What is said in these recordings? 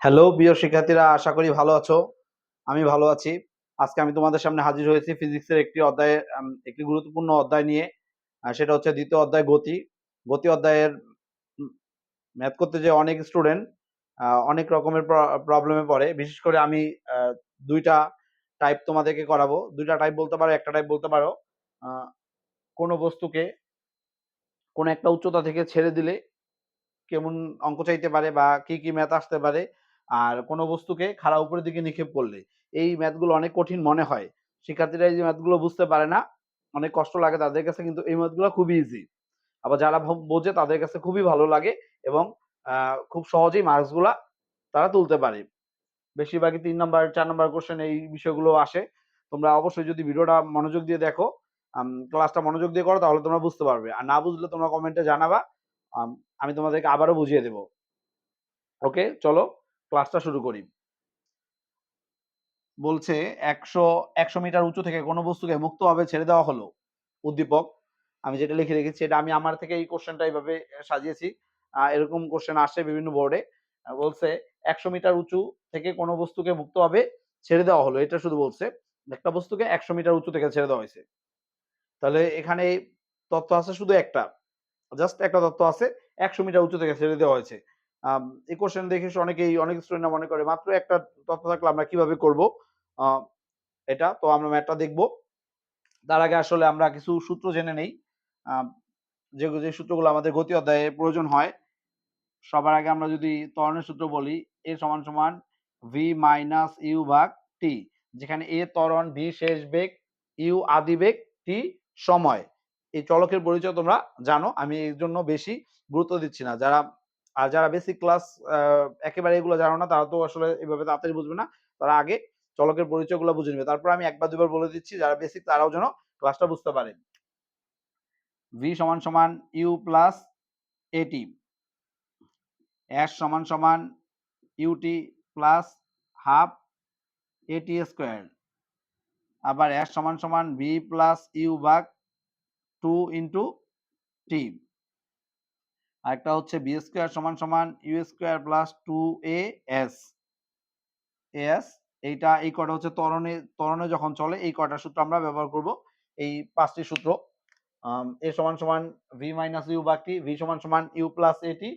Hello প্রিয় শিক্ষার্থীরা, আশা করি ভালো আছো। আমি ভালো আছি। আজকে আমি তোমাদের সামনে হাজির হয়েছি ফিজিক্সের একটি অধ্যায়ে একটি গুরুত্বপূর্ণ অধ্যায় নিয়ে। সেটা হচ্ছে দ্বিতীয় অধ্যায় গতি। গতি অধ্যায়ের ম্যাথ করতে যে অনেক স্টুডেন্ট অনেক রকমের প্রবলেমে পড়ে। বিশেষ করে আমি দুইটা টাইপ তোমাদেরকে করাবো। দুইটা টাইপ বলতে পারো, একটা টাইপ বলতে পারো। কোনো বস্তুকে কোনো একটা উচ্চতা থেকে ছেড়ে দিলে কেমন অঙ্ক চাইতে পারে বা কি কি ম্যাথ আসতে পারে আর কোনো বস্তুকে খাড়া উপরের দিকে নিক্ষেপ করলে। এই ম্যাথগুলো অনেক কঠিন মনে হয়। শিক্ষার্থীরা এই যে ম্যাথগুলো বুঝতে পারে না। অনেক কষ্ট লাগে তাদের কাছে, কিন্তু এই ম্যাথগুলো খুবই ইজি আবার যারা বোঝে তাদের কাছে খুবই ভালো লাগে এবং খুব সহজেই মার্কসগুলা তারা তুলতে পারে। বেশিরভাগই তিন নম্বর, চার নাম্বার কোশ্চেন এই বিষয়গুলো আসে। তোমরা অবশ্যই যদি ভিডিওটা মনোযোগ দিয়ে দেখো ক্লাসটা মনোযোগ দিয়ে করো, তাহলে তোমরা বুঝতে পারবে। আর না বুঝলে তোমরা কমেন্টে জানাবা। আমি তোমাদেরকে আবারও বুঝিয়ে দেব। ওকে চলো। ক্লাসটা শুরু করি। বলছে একশো একশো মিটার উঁচু থেকে কোনো বস্তুকে মুক্তভাবে ছেড়ে দেওয়া হলো। উদ্দীপক, আমি যেটা লিখে রেখেছি, এটা আমি আমার থেকে এই কোশ্চেনটা এইভাবে সাজিয়েছি। এরকম কোশ্চেন আসে বিভিন্ন বোর্ডে বলছে একশো মিটার উঁচু থেকে কোনো বস্তুকে মুক্তভাবে ছেড়ে দেওয়া হলো। এটা শুধু বলছে, একটা বস্তুকে একশো মিটার উঁচু থেকে ছেড়ে দেওয়া হয়েছে। তাহলে এখানে তথ্য আছে শুধু একটা। জাস্ট একটা তথ্য আছে, একশো মিটার উঁচু থেকে ছেড়ে দেওয়া হয়েছে। এই কোশ্চেন দেখে অনেকেই, অনেক স্টুডেন্টরা মনে করে, মাত্র একটা তথ্য থাকলে আমরা কীভাবে করব? এটা, তো আমরা ম্যাথটা দেখব। তার আগে আসলে আমরা কিছু সূত্র জেনে নেই। যে যে সূত্রগুলো আমাদের গতি অধ্যায়ে প্রয়োজন হয়, সবার আগে আমরা যদি ত্বরণের সূত্র বলি এ সমান সমান ভি মাইনাস ইউ ভাগ টি যেখানে এ ত্বরণ ভি শেষ বেগ ইউ আদি বেগ টি সময়। এই চলকের পরিচয় তোমরা জানো, আমি এর জন্য বেশি গুরুত্ব দিচ্ছি না। যারা আর যারা বেসিক ক্লাস একেবারে এগুলো জানো না, তারা তো আসলে এভাবে তাড়াতাড়ি বুঝবে না। তারা আগে চলকের পরিচয়গুলো বুঝে নেবে। তারপর আমি একবার দুবার বলে দিচ্ছি, যারা বেসিক তারাও যেন ক্লাসটা বুঝতে পারে। ভি সমান সমান ইউ প্লাস এটি এস সমান সমান u t plus half a t square আবার এস সমান সমান ভি প্লাস ইউ ভাগ টু ইন্টু টি আরেকটা হচ্ছে বি স্কোয়ার সমান সমান u square plus two a s s এইটা এই কটা হচ্ছে ত্বরণে ত্বরণে যখন চলে, এই কটা সূত্র আমরা ব্যবহার করব। এই পাঁচটি সূত্র এ সমান সমান ভি মাইনাস ইউ বাক ভি সমান সমান u plus a t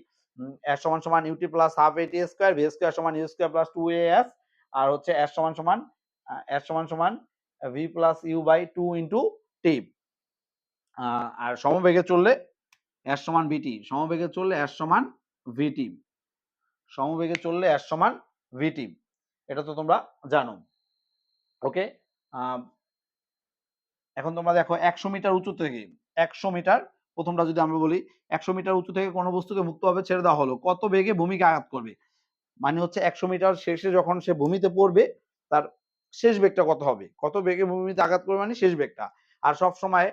s সমান সমান u t plus half a t square v square সমান u square plus two a s আর হচ্ছে এস সমান সমান এস সমান সমান v plus u by two into t আর সমবেগে চললে এস সমান ভিটি সমবেগে চললে এস সমান ভিটি সমবেগে চললে এস সমান ভিটি এটা তো তোমরা জানো। ওকে এখন তোমরা দেখো একশো মিটার উঁচু থেকে, একশো মিটার প্রথমটা যদি আমরা বলি, একশো মিটার উঁচু থেকে কোনো বস্তুকে মুক্তভাবে ছেড়ে দেওয়া হলো, কত বেগে ভূমিকে আঘাত করবে? মানে হচ্ছে একশো মিটার শেষে যখন সে ভূমিতে পড়বে, তার শেষ বেগটা কত হবে? কত বেগে ভূমিতে আঘাত করবে মানে শেষ বেগটা। আর সব সময়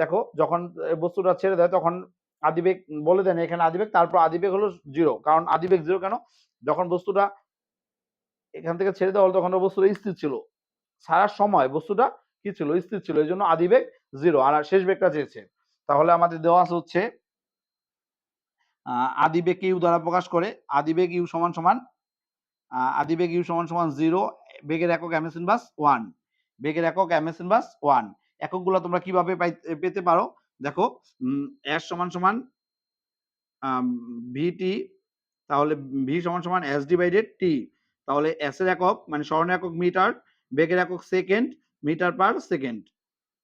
দেখো যখন বস্তুটা ছেড়ে দেয়, তখন আদিবেগ বলে দেন এখানে আদিবেগ, তারপর আদিবেগ হলো জিরো কারণ আদিবেগ জিরো কেন? যখন বস্তুটা এখান থেকে ছেড়ে দেওয়া হলো, তখন বস্তুটা স্থির ছিল। ছাড়ার সময় বস্তুটা কি ছিল? স্থির ছিল। এই জন্য আদিবেগ জিরো আর শেষ বেগটা চেয়েছে। তাহলে আমাদের দেওয়া আছে হচ্ছে আদিবেগ ইউ দ্বারা প্রকাশ করে, আদিবেগ ইউ সমান সমান আদিবেগ ইউ সমান সমান জিরো বেগের একক এমএস ইনভার্স ওয়ান বেগের একক এমএস ইনভার্স ওয়ান এককগুলো তোমরা কীভাবে পেতে পারো? দেখো এস সমান সমান ভিটি তাহলে ভি সমান সমান এস ডিভাইডেড টি তাহলে এস এর একক মানে স্মরণ একক মিটার, বেগের একক সেকেন্ড মিটার পার সেকেন্ড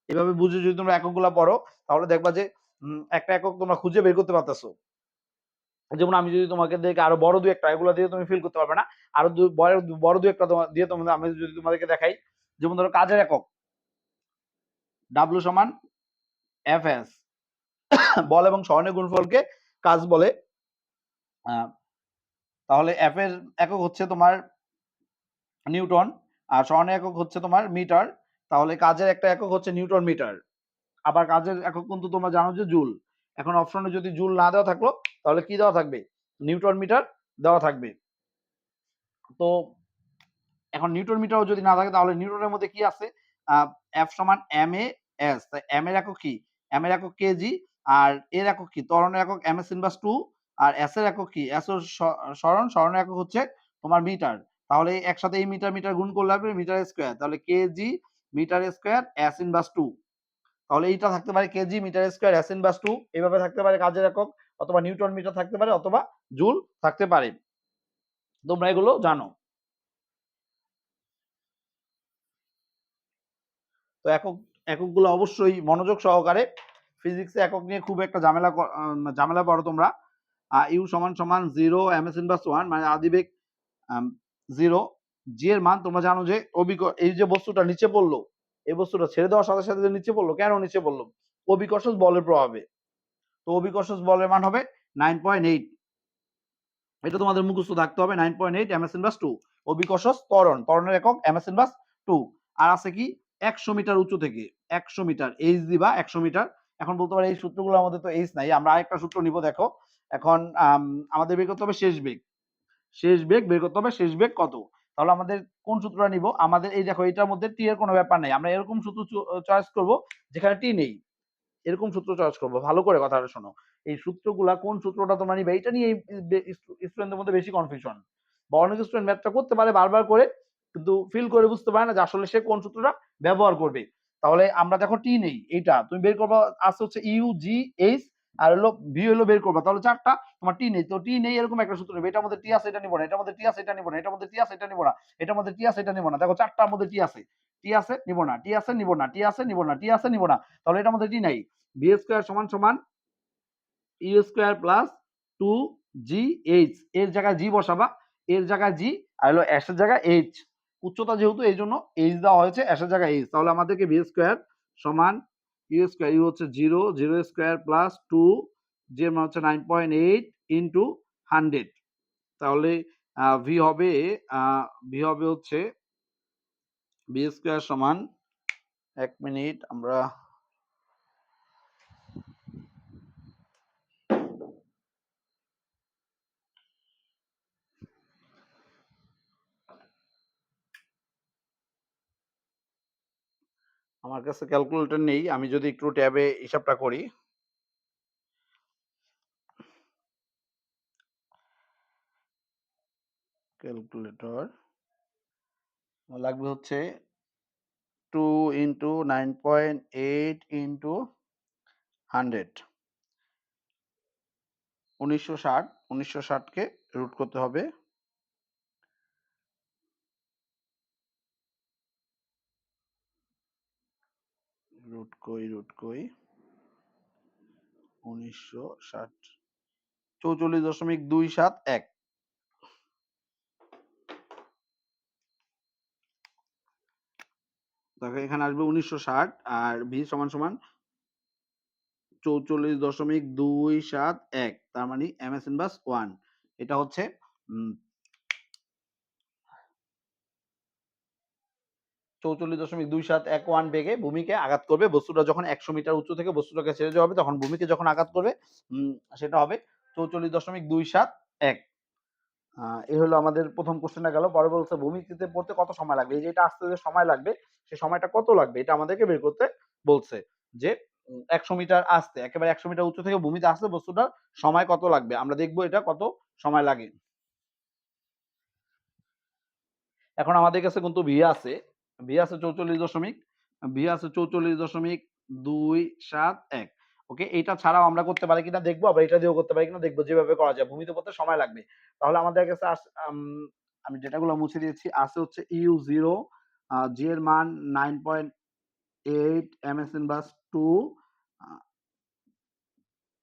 এভাবে বুঝে যদি তোমরা এককগুলো পড়ো, তাহলে দেখবা যে একটা একক তোমরা খুঁজে বের করতে পারতেছো। যেমন আমি যদি তোমাকে দেখে আরও বড় দু একটা, এগুলো দিয়ে তুমি ফিল করতে পারবে না। আরও বড় দু একটা দিয়ে তোমাদের, আমি যদি তোমাদেরকে দেখাই, যেমন ধরো কাজের একক ডাব্লু সমান এস বল এবং স্বর্ণের গুণফলকে কাজ বলে। তাহলে এর একক হচ্ছে তোমার নিউটন, আর স্বর্ণের একক হচ্ছে তোমার মিটার। তাহলে কাজের একটা একক হচ্ছে নিউটন মিটার। আবার কাজের একক কিন্তু তোমরা জানো যে জুল। এখন অপশনে যদি জুল না দেওয়া থাকল, তাহলে কি দেওয়া থাকবে? নিউটন মিটার দেওয়া থাকবে। তো এখন নিউটন মিটারও যদি না থাকে, তাহলে নিউটনের মধ্যে কি আছে? এফ সমান এম এ এস এম এর একক কি? এম এর একক কেজি আর এর একক কি? ত্বরণের একক এম এস ইনভার্স টু আর এস এর একক কি? এস এর স- স্মরণ স্মরণের একক হচ্ছে তোমার মিটার। তাহলে একসাথে এই মিটার মিটার গুণ করলে হবে মিটার স্কোয়ার। তাহলে KG metre square s inverse two তাহলে এইটা থাকতে পারে KG metre square s inverse two এইভাবে থাকতে পারে কাজের একক অথবা নিউটন মিটার থাকতে পারে অথবা জুল থাকতে পারে। তোমরা এগুলো জানো। তো একক এককগুলো অবশ্যই মনোযোগ সহকারে ফিজিক্সে একক নিয়ে খুব একটা ঝামেলা ঝামেলা পড়ো তোমরা। ইউ সমান সমান zero m s inverse one মানে আদিবেগ জিরো জি এর মান তোমরা জানো যে অবিক এই যে বস্তুটা নিচে পড়ল, এই বস্তুটা ছেড়ে দেওয়ার সাথে সাথে যে নিচে পড়ল, কেন নিচে পড়ল? অবিকর্ষজ বলের প্রভাবে। তো অবিকর্ষজ বলের মান হবে নাইন পয়েন্ট এইট এটা তোমাদের মুখস্থ থাকতে হবে nine point eight m s inverse two অবিকর্ষজ ত্বরণ, ত্বরণের একক এম এস ইনভার্স টু আর আছে কি? একশো মিটার উঁচু থেকে একশো মিটার এইচ দিবা একশো মিটার। এখন বলতে পারি এই সূত্রগুলো আমাদের তো এইচ নাই। আমরা আরেকটা সূত্র নিব, দেখো। এখন আমাদের বের করতে হবে শেষ বেগ। শেষ বেগ বের করতে হবে শেষ বেগ কত? তাহলে আমাদের কোন সূত্রটা নিব? আমাদের এই দেখো এটার মধ্যে টি এর কোনো ব্যাপার নেই। আমরা এরকম সূত্র চয়েস করব যেখানে টি নেই। এরকম সূত্র চয়েস করব। ভালো করে কথাটা শোনো। এই সূত্রগুলা কোন সূত্রটা তোমরা নিবে? এটা নিয়ে স্টুডেন্টদের মধ্যে বেশি কনফিউশন বা অনেক স্টুডেন্ট ম্যাথটা করতে পারে বারবার করে কিন্তু ফিল করে বুঝতে পারে না যে আসলে সে কোন সূত্রটা ব্যবহার করবে। তাহলে আমরা দেখো টি নেই, এইটা তুমি বের করবা, আছে হচ্ছে ইউ জি এইচ আর হলো ভি হলো বের করবা। তাহলে চারটা, তোমার টি নেই, তো টি নেই এরকম একটা সূত্র নেবে। এটার মধ্যে টি আছে, এটা নিব না, এটার মধ্যে টি আছে, এটা নিব না, এটার মধ্যে টি আছে, এটা নিব না, এটার মধ্যে টি আছে, এটা নিব না। দেখো চারটার মধ্যে টি আছে টি আছে, নিব না টি আছে, নিব না টি আছে, নিব না টি আছে, নিব না। তাহলে এটার মধ্যে টি নাই। বি স্কোয়ার সমান সমান u square plus two g h এর জায়গায় জি বসাবা, এর জায়গায় জি আর হলো এর জায়গায় এইচ উচ্চতা যেহেতু এই জন্য এইচ দেওয়া হয়েছে এস জায়গায় এইচ তাহলে আমাদেরকে বি স্কোয়ার সমান ইউ স্কোয়ার ইউ হচ্ছে zero zero square plus two যে মানে হচ্ছে nine point eight into hundred তাহলে ভি হবে ভি হবে হচ্ছে বি স্কোয়ার সমান এক মিনিট আমরা আমার কাছে ক্যালকুলেটর নেই, আমি যদি একটু ট্যাবে হিসাবটা করি। ক্যালকুলেটর লাগবে হচ্ছে two into nine point eight into hundred উনিশশো ষাট, উনিশশো ষাটকে রুট করতে হবে। রুট কই রুট কই উনিশশো ষাট, চৌচল্লিশ দশমিক দুই সাত এক। দেখো, এখানে আসবে উনিশশো ষাট আর ভি সমান সমান চৌচল্লিশ দশমিক দুই সাত এক, তার মানে এম এস ইনভার্স ওয়ান। এটা হচ্ছে চৌচল্লিশ দশমিক দুই সাত এক ওয়ান বেগে ভূমিকে আঘাত করবে। বস্তুটা যখন একশো মিটার উচ্চ থেকে বস্তুটাকে ছেড়ে যাওয়া হবে তখন ভূমিকে যখন আঘাত করবে সেটা হবে চৌচল্লিশ দশমিক দুই সাত এক। এই হলো আমাদের প্রথম কোশ্চেনটা গেল। পরে বলছে, ভূমিতে পড়তে কত সময় লাগবে? এই যে এটা আসতে যে সময় লাগবে, সে সময়টা কত লাগবে এটা আমাদেরকে বের করতে বলছে যে একশো মিটার আসতে, একেবারে একশো মিটার উচ্চ থেকে ভূমিতে আসতে বস্তুটার সময় কত লাগবে? আমরা দেখব এটা কত সময় লাগে। এখন আমাদের কাছে কিন্তু ভি আছে। ভি আছে চৌচল্লিশ দশমিক, ভি আছে চৌচল্লিশ দশমিক দুই সাত এক। ওকে? এইটা ছাড়াও আমরা করতে পারি কিনা দেখব, আবার এটা দিয়েও করতে পারি কিনা দেখব যেভাবে করা যায়। ভূমিতে করতে সময় লাগবে। তাহলে আমাদের কাছে আমি ডেটাগুলো মুছে দিয়েছি, আছে হচ্ছে ইউ জিরো জি এর মান nine point eight m s inverse two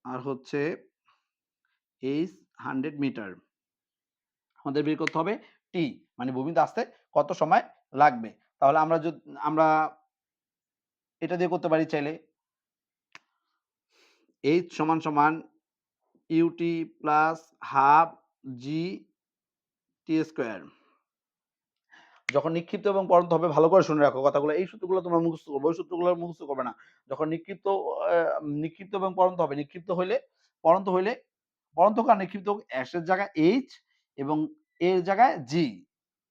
আর হচ্ছে এইচ হান্ড্রেড মিটার। আমাদের বের করতে হবে টি মানে ভূমিতে আসতে কত সময় লাগবে? তাহলে আমরা যদি, আমরা এটা দিয়ে করতে পারি চাইলে। এইচ সমান সমান u t plus half g t square যখন নিক্ষিপ্ত এবং পরন্ত হবে, ভালো করে শুনে রাখো কথাগুলো। এই সূত্রগুলো তোমরা মুখস্থ করবে, ওই সূত্রগুলো মুখস্থ করবে না। যখন নিক্ষিপ্ত নিক্ষিপ্ত এবং পরন্ত হবে, নিক্ষিপ্ত হইলে পরন্ত হইলে পরন্ত কার নিক্ষিপ্ত এসের জায়গায় এইচ এবং এর জায়গায় জি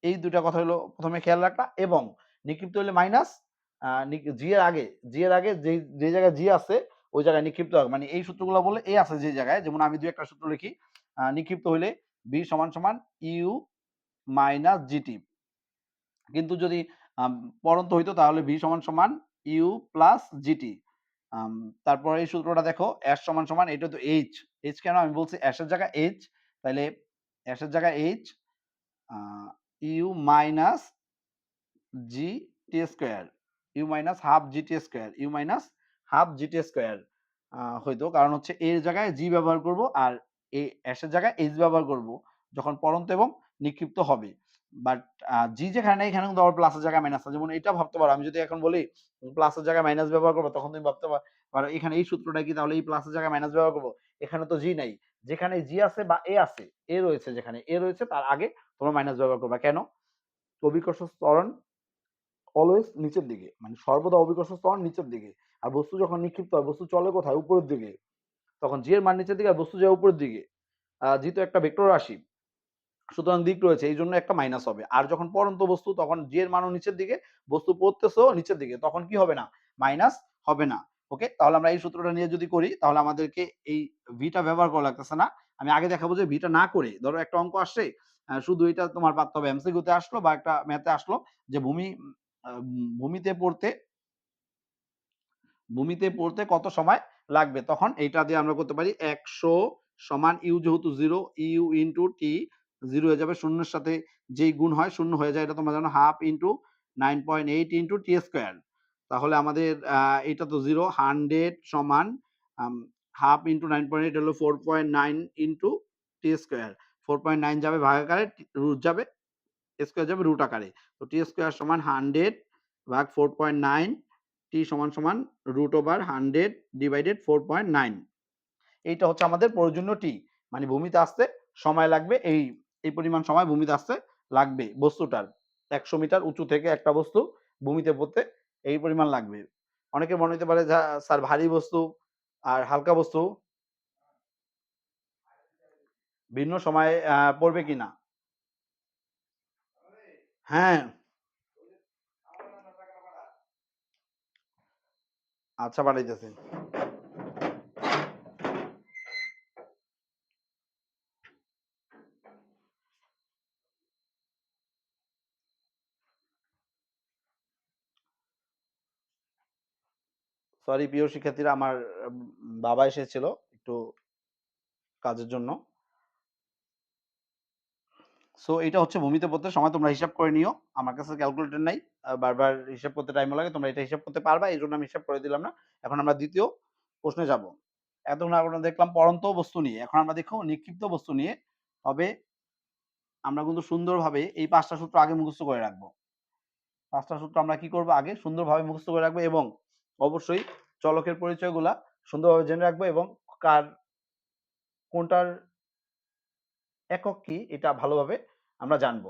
এই দুটা কথা হলো প্রথমে খেয়াল রাখা এবং নিক্ষিপ্ত হলে মাইনাস জি এর আগে জি এর আগে যে যে জায়গায় জি আছে, ওই জায়গায় নিক্ষিপ্ত হবে। মানে এই সূত্রগুলো বলে এ আছে যে জায়গায়। যেমন আমি দুই একটা সূত্র লিখি নিক্ষিপ্ত হইলে বি সমান সমান ইউ মাইনাস জিটি কিন্তু যদি পরন্ত হইতো তাহলে ভি সমান সমান ইউ প্লাস জিটি তারপরে এই সূত্রটা দেখো এস সমান সমান, এটা তো এইচ এইচ কেন? আমি বলছি এসের জায়গায় এইচ তাহলে এসের জায়গায় h u minus g t square u minus half g t square u minus half g t square হয়তো। কারণ হচ্ছে এর জায়গায় জি ব্যবহার করব আর এই এসের জায়গায় এইচ ব্যবহার করব যখন পরন্ত এবং নিক্ষিপ্ত হবে। বাট জি যেখানে এখানে কিন্তু আবার প্লাসের জায়গায় মাইনাস আছে। যেমন এটা ভাবতে পারো, আমি যদি এখন বলি প্লাসের জায়গায় মাইনাস ব্যবহার করব, তখন তুমি ভাবতে পারো, এখানে এই সূত্রটা কি? তাহলে এই প্লাসের জায়গায় মাইনাস ব্যবহার করব। এখানে তো জি নাই। যেখানে জি আছে বা এ আছে এ রয়েছে যেখানে। এ রয়েছে, তার আগে তোমরা মাইনাস ব্যবহার করবা। কেন? অভিকর্ষ ত্বরণ অলওয়েজ নিচের দিকে। মানে সর্বদা অভিকর্ষ ত্বরণ নিচের দিকে। আর বস্তু যখন নিক্ষিপ্ত হয় বস্তু চলে কোথায়? উপরের দিকে। তখন জি এর মান নিচের দিকে, আর বস্তু যায় উপরের দিকে। জি তো একটা ভেক্টর রাশি, সুতরাং দিক রয়েছে, এই জন্য একটা মাইনাস হবে। আর যখন পরন্ত বস্তু, তখন জি এর মানও নিচের দিকে, বস্তু পড়তেছেও নিচের দিকে। তখন কি হবে না? মাইনাস হবে না। ওকে তাহলে আমরা এই সূত্রটা নিয়ে যদি করি, তাহলে আমাদেরকে এই ভিটা ব্যবহার করা লাগতেছে না। আমি আগে দেখাবো যে ভিটা না করে, ধরো একটা অঙ্ক আসছে শুধু এটা তোমার পারতে হবে এমসিকিউতে আসলো বা একটা ম্যাথে আসলো, যে ভূমি ভূমিতে পড়তে ভূমিতে পড়তে কত সময় লাগবে? তখন এইটা দিয়ে আমরা করতে পারি একশো সমান ইউ যেহেতু zero, u into t zero হয়ে যাবে শূন্যের সাথে যেই গুণ হয় শূন্য হয়ে যায়, এটা তোমরা জানো half into nine point eight into t square. তাহলে আমাদের এটা তো জিরো, হান্ড্রেড সমান half into nine point eight হলো four point nine into t square. Four point nine যাবে ভাগ আকারে রুট যাবে স্কোয়ার যাবে রুট আকারে। তো টি স্কোয়ার সমান হান্ড্রেড ভাগ ফোর পয়েন্ট নাইন টি সমান সমান root over hundred divided four point nine এইটা হচ্ছে আমাদের প্রয়োজনীয় টি মানে ভূমিতে আসতে সময় লাগবে, এই এই পরিমাণ সময় ভূমিতে আসতে লাগবে বস্তুটার। একশো মিটার উঁচু থেকে একটা বস্তু ভূমিতে পড়তে এই পরিমাণ লাগবে। অনেকের মনে হতে পারে স্যার, ভারী বস্তু আর হালকা বস্তু ভিন্ন সময়ে পড়বে কিনা? হ্যাঁ। আচ্ছা পাঠাইতেছি সরি প্রিয় শিক্ষার্থীরা আমার বাবা এসেছিল একটু কাজের জন্য। সো এটা হচ্ছে ভূমিতে পড়তে, সময় তোমরা হিসাব করে নিও। আমার কাছে ক্যালকুলেটর নাই বারবার হিসাব করতে টাইম লাগে, তোমরা এটা হিসাব করতে পারবা এই জন্য আমি হিসাব করে দিলাম না। এখন আমরা দ্বিতীয় প্রশ্নে যাব। এতক্ষণ আমরা দেখলাম পরন্ত বস্তু নিয়ে, এখন আমরা দেখো নিক্ষিপ্ত বস্তু নিয়ে, তবে আমরা কিন্তু সুন্দরভাবে এই পাঁচটা সূত্র আগে মুখস্থ করে রাখব। পাঁচটা সূত্র আমরা কি করব আগে? সুন্দরভাবে মুখস্থ করে রাখব এবং অবশ্যই চলকের পরিচয়গুলা সুন্দরভাবে জেনে রাখব এবং কার কোনটার একক কি, এটা ভালোভাবে আমরা জানব।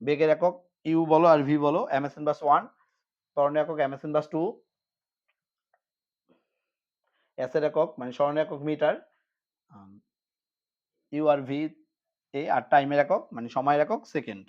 বেগের একক ইউ বলো আর ভি বলো, এমএসএন বাস ওয়ান ত্বরণের একক এমএসএন বাস টু, এস এর একক মানে স্মরণের একক মিটার ইউ আর ভি এ আর টাইমের একক মানে সময়ের একক সেকেন্ড।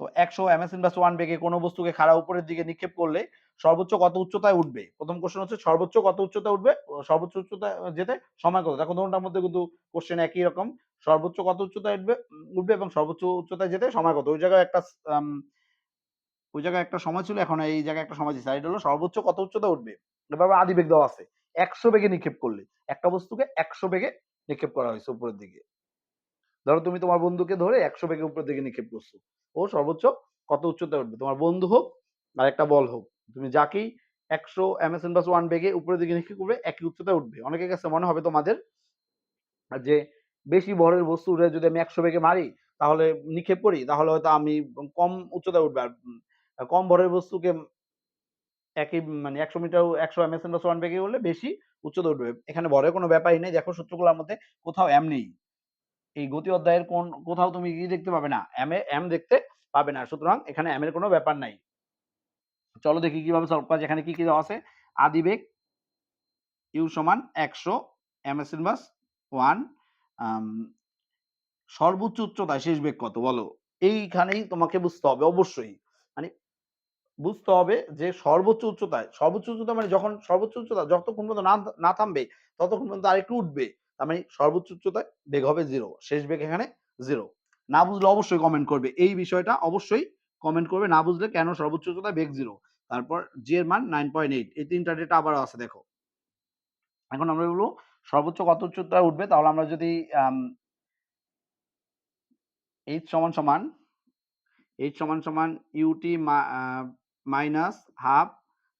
তো একশো এমএসএন বাস ওয়ান বেগে কোনো বস্তুকে খাড়া উপরের দিকে নিক্ষেপ করলে সর্বোচ্চ কত উচ্চতায় উঠবে? প্রথম কোশ্চেন হচ্ছে সর্বোচ্চ কত উচ্চতায় উঠবে? সর্বোচ্চ উচ্চতায় যেতে সময় কত? দেখো দুটার মধ্যে কিন্তু কোশ্চেন একই রকম। সর্বোচ্চ কত উচ্চতায় উঠবে উঠবে এবং সর্বোচ্চ উচ্চতায় যেতে সময় কত? ওই জায়গায় একটা ওই জায়গায় একটা সময় ছিল, এখন এই জায়গায় একটা সময় দিচ্ছে। এটা হলো সর্বোচ্চ কত উচ্চতা উঠবে? এবার আদি বেগ দেওয়া আছে। একশো বেগে নিক্ষেপ করলে, একটা বস্তুকে একশো বেগে নিক্ষেপ করা হয়েছে উপরের দিকে। ধরো তুমি তোমার বন্ধুকে ধরে একশো বেগে উপরের দিকে নিক্ষেপ করছ। ও সর্বোচ্চ কত উচ্চতায় উঠবে? তোমার বন্ধু হোক আর একটা বল হোক। তুমি যাকেই একশো এমএসএন বাস ওয়ান বেগে উপরের দিকে নিক্ষেপ করবে, একই উচ্চতায় উঠবে। অনেকের কাছে মনে হবে তোমাদের যে বেশি ভরের বস্তু উঠে যদি আমি একশো বেগে মারি, তাহলে নিক্ষেপ করি, তাহলে হয়তো আমি কম উচ্চতায় উঠবে। আর কম ভরের বস্তুকে একই মানে একশো মিটার, একশো এমএসএন বাস ওয়ান বেগে উঠলে বেশি উচ্চতা উঠবে। এখানে ভরের কোনো ব্যাপারই নেই। দেখো সূত্রগুলোর মধ্যে কোথাও এম নেই। এই গতি অধ্যায়ের কোন, কোথাও তুমি কি দেখতে পাবে না। এম এ এম দেখতে পাবে না। সুতরাং এখানে এম এর কোনো ব্যাপার নাই। চলো দেখি কীভাবে সলভ করা। এখানে কি কি দেওয়া আছে? আদিবেগ ইউ সমান একশো এম এস ওয়ান সর্বোচ্চ উচ্চতায় শেষ বেগ কত বলো? এইখানেই তোমাকে বুঝতে হবে অবশ্যই। মানে বুঝতে হবে যে সর্বোচ্চ উচ্চতায়, সর্বোচ্চ উচ্চতা মানে যখন সর্বোচ্চ উচ্চতা যতক্ষণ পর্যন্ত না না থামবে, ততক্ষণ পর্যন্ত আরেকটু উঠবে। তার মানে সর্বোচ্চ উচ্চতায় বেগ হবে জিরো শেষ বেগ এখানে জিরো না বুঝলে অবশ্যই কমেন্ট করবে। এই বিষয়টা অবশ্যই কমেন্ট করবে। না বুঝলে কেন সর্বোচ্চ উচ্চতা বেগ জিরো তারপর জি এর মান নাইন পয়েন্ট এইট এই তিনটা ডেটা আবারও আছে, দেখো। এখন আমরা বলব সর্বোচ্চ কত উচ্চতা উঠবে? তাহলে আমরা যদি এইচ সমান সমান এইচ সমান সমান u t minus half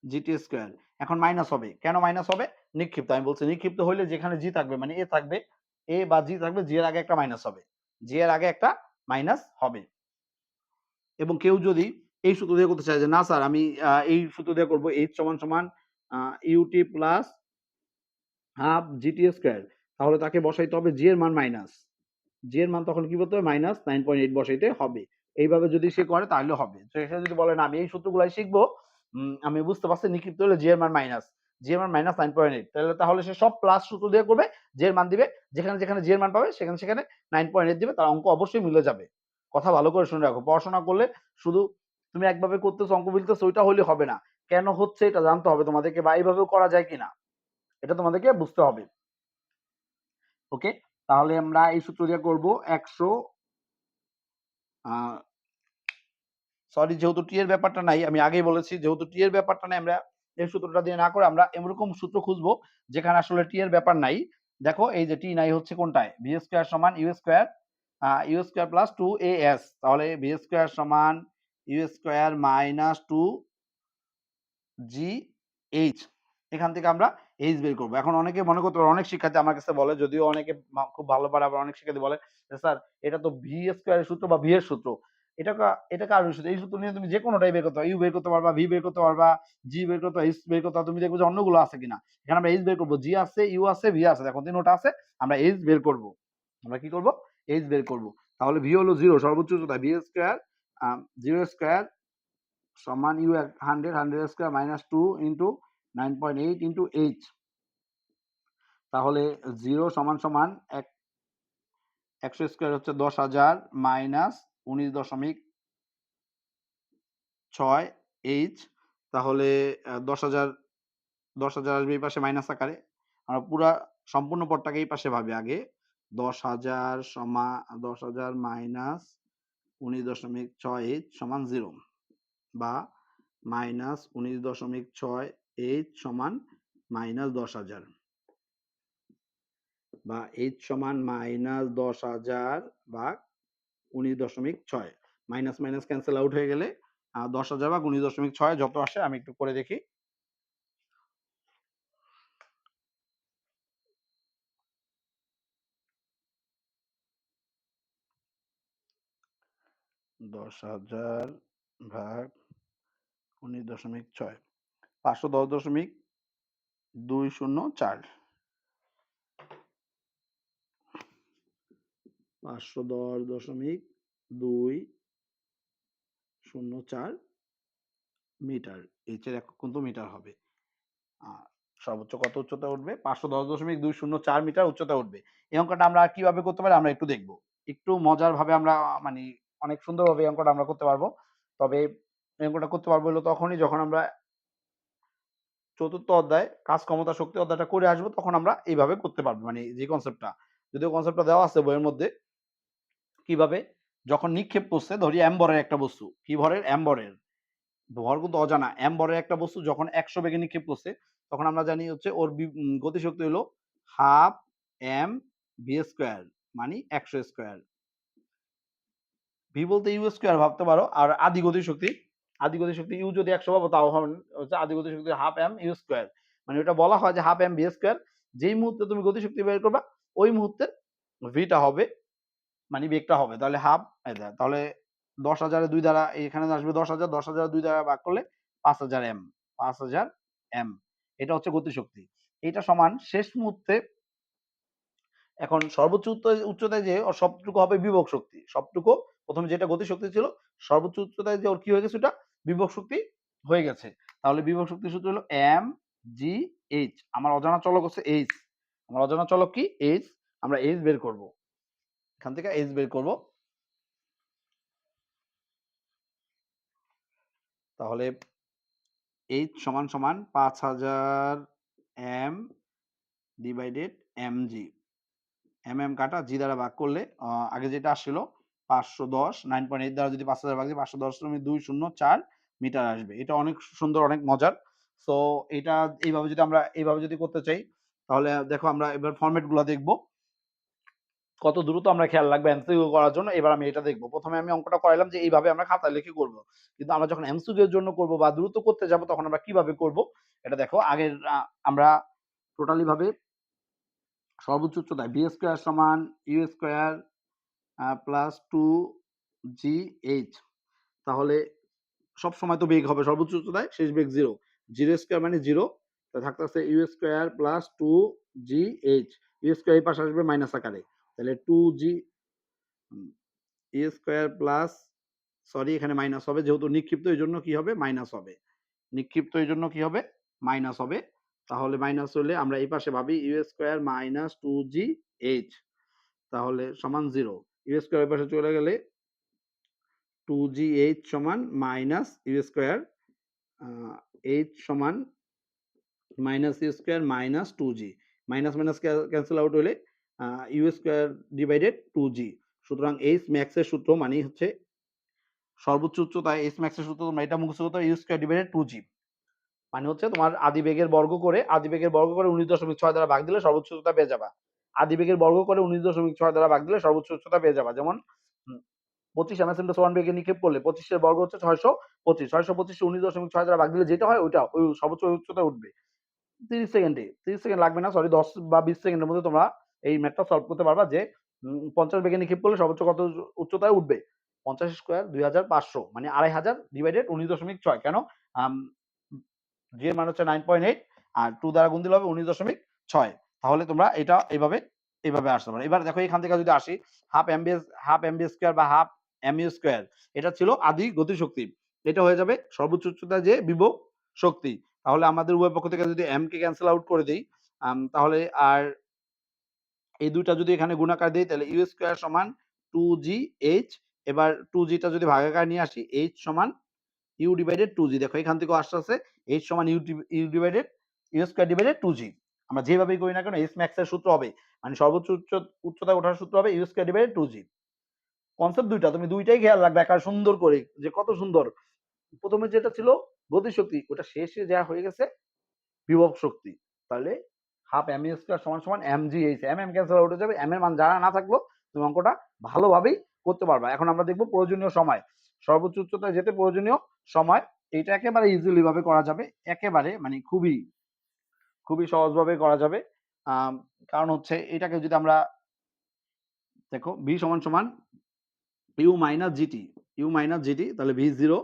g t square এখন মাইনাস হবে। কেন মাইনাস হবে? নিক্ষিপ্ত। আমি বলছি নিক্ষিপ্ত হইলে যেখানে জি থাকবে মানে এ থাকবে এ বা জি থাকবে জি এর আগে একটা মাইনাস হবে। জি এর আগে একটা মাইনাস হবে। এবং কেউ যদি এই সূত্র দিয়ে করতে চায় যে, না, স্যার, আমি এই সূত্র দিয়ে করব এইচ সমান সমান u t plus half g t square তাহলে তাকে বসাইতে হবে জি এর মান মাইনাস জি এর মান তখন কি বলতে হবে? মাইনাস নাইন পয়েন্ট এইট বসাইতে হবে। এইভাবে যদি সে করে, তাহলে হবে। তো সে যদি বলে, না, আমি এই সূত্রগুলাই শিখব আমি বুঝতে পারছি, নিক্ষিপ্ত হলে জি এর মান মাইনাস জি এর মান মাইনাস নাইন পয়েন্ট এইট তাহলে তাহলে সে সব প্লাস সূত্র দিয়ে করবে জি এর মান দিবে, যেখানে যেখানে জি এর মান পাবে, সেখানে সেখানে নাইন পয়েন্ট এইট দিবে, তার অঙ্ক অবশ্যই মিলে যাবে। কথা ভালো করে শুনে রাখো। পড়াশোনা করলে শুধু তুমি একভাবে করতেছো, অঙ্ক মিলতেছো ওইটা হলে হবে না। কেন হচ্ছে এটা জানতে হবে তোমাদেরকে, বা এইভাবেও করা যায় কিনা? এটা তোমাদেরকে বুঝতে হবে। ওকে? তাহলে আমরা এই সূত্র দিয়ে করব একশো সরি যেহেতু টি এর ব্যাপারটা নাই, আমি আগেই বলেছি যেহেতু টি এর ব্যাপারটা নাই, আমরা এই সূত্রটা দিয়ে না করে আমরা এরকম সূত্র খুঁজবো যেখানে আসলে টি এর ব্যাপার নাই। দেখো এই যে টি নাই হচ্ছে কোনটায়? বি স্কোয়ার সমান u square u square plus two a s. তাহলে বি স্কোয়ার সমান u square minus two g h. এখান থেকে আমরা এইচ বের করব। এখন অনেকে মনে করতে পারে, অনেক শিক্ষার্থী আমার কাছে বলে, যদিও অনেকে খুব ভালো পারে, আবার অনেক শিক্ষার্থী বলে স্যার, এটা তো ভি স্কোয়ারের সূত্র বা ভি এর সূত্র। এটা এটা কার সূত্র এই সূত্র নিয়ে তুমি যে কোনোটাই বের করতে পারো। ইউ বের করতে পারবা ভি বের করতে পারবা জি বের করতে পারবা এইচ বের করতে পারবা। তুমি দেখবে যে অন্যগুলো আছে কিনা। এখানে আমরা এইচ বের করব। জি আছে ইউ আছে ভি আছে। দেখো, তিনোটা আছে, আমরা এইচ বের করব। আমরা কি করব? এইচ বের করব। তাহলে ভি হলো জিরো সর্বোচ্চ উচ্চতা ভি স্কোয়ার জিরো স্কোয়ার সমান u hundred hundred square minus two into nine point eight into h তাহলে জিরো সমান সমান এক একশো স্কোয়ার হচ্ছে দশ হাজার মাইনাস উনিশ দশমিক ছয় এইচ তাহলে দশ হাজার দশ হাজার আসবে এই পাশে মাইনাস আকারে। আমরা পুরা সম্পূর্ণ পদটাকে এই পাশে ভাবি আগে। দশ হাজার সমা, দশ হাজার মাইনাস উনিশ দশমিক ছয় এইচ সমান জিরো বা মাইনাস উনিশ দশমিক ছয় এইচ সমান মাইনাস দশ হাজার। বা এইচ সমান মাইনাস দশ হাজার বা উনিশ দশমিক ছয়। মাইনাস মাইনাস ক্যান্সেল আউট হয়ে গেলে দশ হাজার বা উনিশ দশমিক ছয় যত আসে, আমি একটু করে দেখি। দশ হাজার ভাগ উনিশ দশমিক ছয়। পাঁচশো দশ দশমিক দুই শূন্য চার। পাঁচশো দশ দশমিক দুই শূন্য চার মিটার। এইচের একক কিন্তু মিটার হবে। আহ, সর্বোচ্চ কত উচ্চতা উঠবে? পাঁচশো দশ দশমিক দুই শূন্য চার মিটার উচ্চতা উঠবে। এই অঙ্কটা আমরা আর কীভাবে করতে পারি আমরা একটু দেখব। একটু মজার ভাবে আমরা মানে অনেক সুন্দরভাবে এই অঙ্কটা আমরা করতে পারব। তবে এই অঙ্কটা করতে পারব হলো তখনই যখন আমরা চতুর্থ অধ্যায়, কাজ, ক্ষমতা, শক্তি অধ্যায়টা করে আসব, তখন আমরা এইভাবে করতে পারব মানে যে কনসেপ্টটা যদিও কনসেপ্টটা দেওয়া আছে বইয়ের মধ্যে, কীভাবে? যখন নিক্ষেপ করছে, ধরি অ্যাম্বরের একটা বস্তু। কি ভরের? অ্যাম্বরের। ভর কিন্তু অজানা। অ্যাম্বরের একটা বস্তু যখন একশো বেগে নিক্ষেপ করছে, তখন আমরা জানি হচ্ছে ওর বি- গতিশক্তি হলো হাফ এম ভি স্কোয়ার মানে একশো স্কোয়ার। ভি বলতে ইউ স্কোয়ার ভাবতে পারো, আর আদি গতিশক্তি আদি গতিশক্তি ইউ যদি একশো পাবো, তাও হবে হচ্ছে আদি গতিশক্তি হাফ এম ইউ স্কোয়ার মানে ওটা বলা হয় যে হাফ এম ভি স্কোয়ার যেই মুহূর্তে তুমি গতিশক্তি বের করবা, ওই মুহূর্তে ভিটা হবে মানে বেগটা হবে। তাহলে হাফ তাহলে দশ হাজারে দুই দ্বারা এখানে আসবে দশ হাজার দশ হাজার দুই দ্বারা ভাগ করলে পাঁচ হাজার এম পাঁচ হাজার এম এটা হচ্ছে গতিশক্তি এটা সমান শেষ মুহূর্তে এখন সর্বোচ্চ উচ্চ- উচ্চতায় যে ওর সবটুকু হবে বিভব শক্তি। সবটুকু, প্রথমে যেটা গতিশক্তি ছিল, সর্বোচ্চ উচ্চতায় যে ওর কি হয়ে গেছে ওটা? বিভব শক্তি হয়ে গেছে। তাহলে বিভব শক্তি সূত্র হলো এম জি এইচ আমার অজানা চলক হচ্ছে এইচ আমার অজানা চলক কি? এইচ আমরা এইচ বের করব। এখান থেকে এইচ বের করব। তাহলে এইচ সমান সমান পাঁচ হাজার m divided m g m m কাটা জি দ্বারা ভাগ করলে আগে যেটা আসছিল পাঁচশো দশ নাইন পয়েন্ট এইট দ্বারা যদি পাঁচ হাজার ভাগ দিই পাঁচশো দশ দুই শূন্য চার মিটার আসবে। এটা অনেক সুন্দর, অনেক মজার। সো, এটা এইভাবে যদি আমরা, এইভাবে যদি করতে চাই, তাহলে দেখো আমরা এবার ফরম্যাটগুলো দেখব। কত দ্রুত আমরা খেয়াল রাখব এমসিকিউ করার জন্য, এবার আমি এটা দেখব। প্রথমে আমি অঙ্কটা করাইলাম যে এইভাবে আমরা খাতায় লিখে করব। কিন্তু আমরা যখন এমসিকিউ এর জন্য করব বা দ্রুত করতে যাব, তখন আমরা কীভাবে করব, এটা দেখো। আগের আমরা টোটালি ভাবে সর্বোচ্চ উচ্চতায় বি স্কোয়ার সমান u square plus two g h তাহলে সব সময় তো বেগ হবে, সর্বোচ্চ উচ্চতায় শেষ বেগ জিরো জিরো স্কোয়ার মানে জিরো তা থাকতেছে u square plus two g h u square এই পাশে আসবে মাইনাস আকারে। তাহলে two g u square plus sorry এখানে মাইনাস হবে, যেহেতু নিক্ষিপ্ত, এই জন্য কি হবে? মাইনাস হবে। নিক্ষিপ্ত, এই জন্য কি হবে? মাইনাস হবে। তাহলে মাইনাস হলে আমরা এই পাশে ভাবি u square minus two g h তাহলে সমান জিরো ইউ স্কোয়ার পাশে চলে গেলে টু জি এইচ সমান মাইনাস ইউ স্কোয়ার এইচ সমান minus u square minus two g. Minus minus cancel out হলে u square divided two g. সুতরাং এইচ ম্যাক্সের সূত্র মানে হচ্ছে সর্বোচ্চ উচ্চতায় এইচ ম্যাক্সের সূত্র তোমরা এটা মুখস্থ করতে u square divided two g. মানে হচ্ছে তোমার আদি বেগের বর্গ করে আদিবেগের বর্গ করে উনিশ দশমিক ছয় দ্বারা ভাগ দিলে সর্বোচ্চ উচ্চতা পেয়ে যাবা। আদিবেগের বর্গ করে উনিশ দশমিক ছয় দ্বারা ভাগ দিলে সর্বোচ্চ উচ্চতা পেয়ে যাবা। যেমন পঁচিশ এম এস ইন্টু ওয়ান বেগে নিক্ষেপ করলে পঁচিশের বর্গ হচ্ছে ছয়শো পঁচিশ। ছয়শো পঁচিশ উনিশ দশমিক ছয় দ্বারা ভাগ দিলে যেটা হয় ওইটা, ওই সর্বোচ্চ উচ্চতা উঠবে। তিরিশ সেকেন্ডে, তিরিশ সেকেন্ড লাগবে না সরি দশ বা বিশ সেকেন্ডের মধ্যে তোমরা এই ম্যাথটা সলভ করতে পারবা যে পঞ্চাশ বেগে নিক্ষেপ করলে সর্বোচ্চ কত উচ্চতায় উঠবে? পঞ্চাশ স্কোয়ার দুই হাজার পাঁচশো মানে আড়াই হাজার ডিভাইডেড উনিশ দশমিক ছয়। কেন? জি এর মান হচ্ছে নাইন পয়েন্ট এইট আর টু দ্বারা গুণ দিলে হবে উনিশ দশমিক ছয়। তাহলে তোমরা এটা এইভাবে এইভাবে আসতে পারো। এবার দেখো এখান থেকে যদি আসি half m v s half m v square বা হাফ এমইউ স্কোয়ার এটা ছিল আদি গতিশক্তি। এটা হয়ে যাবে সর্বোচ্চ উচ্চতা যে বিভব শক্তি। তাহলে আমাদের উভয় পক্ষ থেকে যদি এম কে ক্যান্সেল আউট করে দিই তাহলে আর এই দুইটা যদি এখানে গুণাকার দিই, তাহলে ইউ স্কোয়ার সমান টু জি এইচ এবার টু জিটা যদি ভাগাকার নিয়ে আসি এইচ সমান ইউ ডিভাইডেড টু জি দেখো এখান থেকে আসতে আছে এইচ সমান u u divided u square divided two g আমরা যেভাবেই করি না কেন এইচ ম্যাক্সের সূত্র হবে। মানে সর্বোচ্চ উচ্চ উচ্চতায় ওঠার সূত্র হবে u square divided two g concept দুইটা, তুমি দুইটাই খেয়াল রাখবে একা সুন্দর করে, যে কত সুন্দর। প্রথমে যেটা ছিল গতিশক্তি, ওটা শেষে যা হয়ে গেছে বিভব শক্তি। তাহলে হাফ এম স্কোয়ার সমান সমান m g h m m cancel হয়ে যাবে এম এর মান জানা না থাকল, তুমি অঙ্কটা ভালোভাবেই করতে পারবা। এখন আমরা দেখব প্রয়োজনীয় সময়। সর্বোচ্চ উচ্চতায় যেতে প্রয়োজনীয় সময়, এটা একেবারে ইজিলি ভাবে করা যাবে। একেবারে মানে খুবই খুবই সহজভাবে করা যাবে। কারণ হচ্ছে এটাকে যদি আমরা, দেখো বি সমান সমান u minus g t u minus g t তাহলে ভি জিরো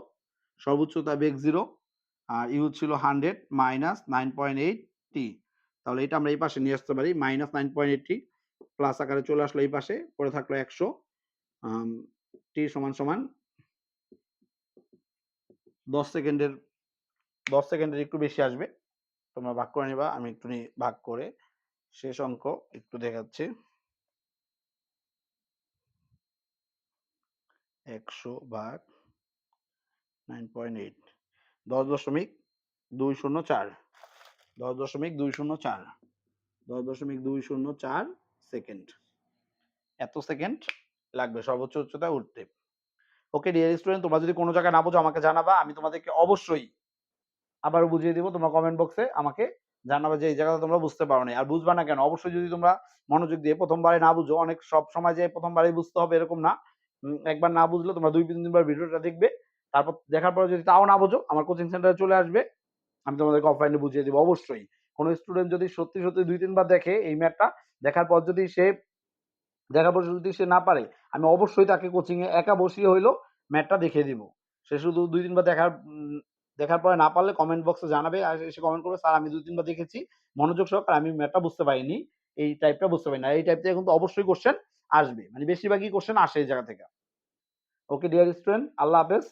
সর্বোচ্চতা বেগ জিরো আর ইউ ছিল hundred minus nine point eight t তাহলে এটা আমরা এই পাশে নিয়ে আসতে পারি minus nine point eight t plus আকারে চলে আসলো এই পাশে, পরে থাকল একশো টি সমান সমান দশ সেকেন্ডের দশ সেকেন্ডের একটু বেশি আসবে, তোমরা ভাগ করে নিবা, আমি একটু ভাগ করে শেষ অঙ্ক একটু দেখাচ্ছি। একশো ভাগ নাইন পয়েন্ট এইট। দশ দশমিক দুই শূন্য চার। দশ দশমিক দুই শূন্য চার। দশ দশমিক দুই শূন্য চার সেকেন্ড। এত সেকেন্ড লাগবে সর্বোচ্চ উচ্চতা উঠতে। ওকে ডিয়ার স্টুডেন্ট তোমরা যদি কোনো জায়গায় না বোঝো, আমাকে জানাবা, আমি তোমাদেরকে অবশ্যই আবার বুঝিয়ে দিব, তোমরা কমেন্ট বক্সে আমাকে জানাবে যে এই জায়গাটা তোমরা বুঝতে পারো না আর বুঝবা না কেন? অবশ্যই যদি তোমরা মনোযোগ দিয়ে প্রথমবারে না বুঝো, অনেক সব সময় যে প্রথমবারই বুঝতে হবে এরকম না। একবার না বুঝলে তোমরা দুই তিন তিনবার ভিডিওটা দেখবে। তারপর দেখার পরে যদি তাও না বোঝো, আমার কোচিং সেন্টারে চলে আসবে। আমি তোমাদেরকে অফলাইনে বুঝিয়ে দিব, অবশ্যই। কোনো স্টুডেন্ট যদি সত্যি সত্যি দুই তিনবার দেখে এই ম্যাথটা দেখার পর যদি সে, দেখার পর যদি সে না পারে, আমি অবশ্যই তাকে কোচিংয়ে একা বসিয়ে হইল ম্যাথটা দেখিয়ে দিব। সে শুধু দুই তিনবার দেখার দেখার পরে না পারলে কমেন্ট বক্সে জানাবে আর এসে কমেন্ট করবে, স্যার, আমি দুই তিনবার দেখেছি। মনোযোগ সহকারে আমি ম্যাথটা বুঝতে পারিনি। এই টাইপটা বুঝতে পারি না এই টাইপটা কিন্তু অবশ্যই কোশ্চেন আসবে। মানে বেশিরভাগই কোশ্চেন আসে এই জায়গা থেকে। ওকে ডিয়ার স্টুডেন্ট আল্লাহ হাফেজ।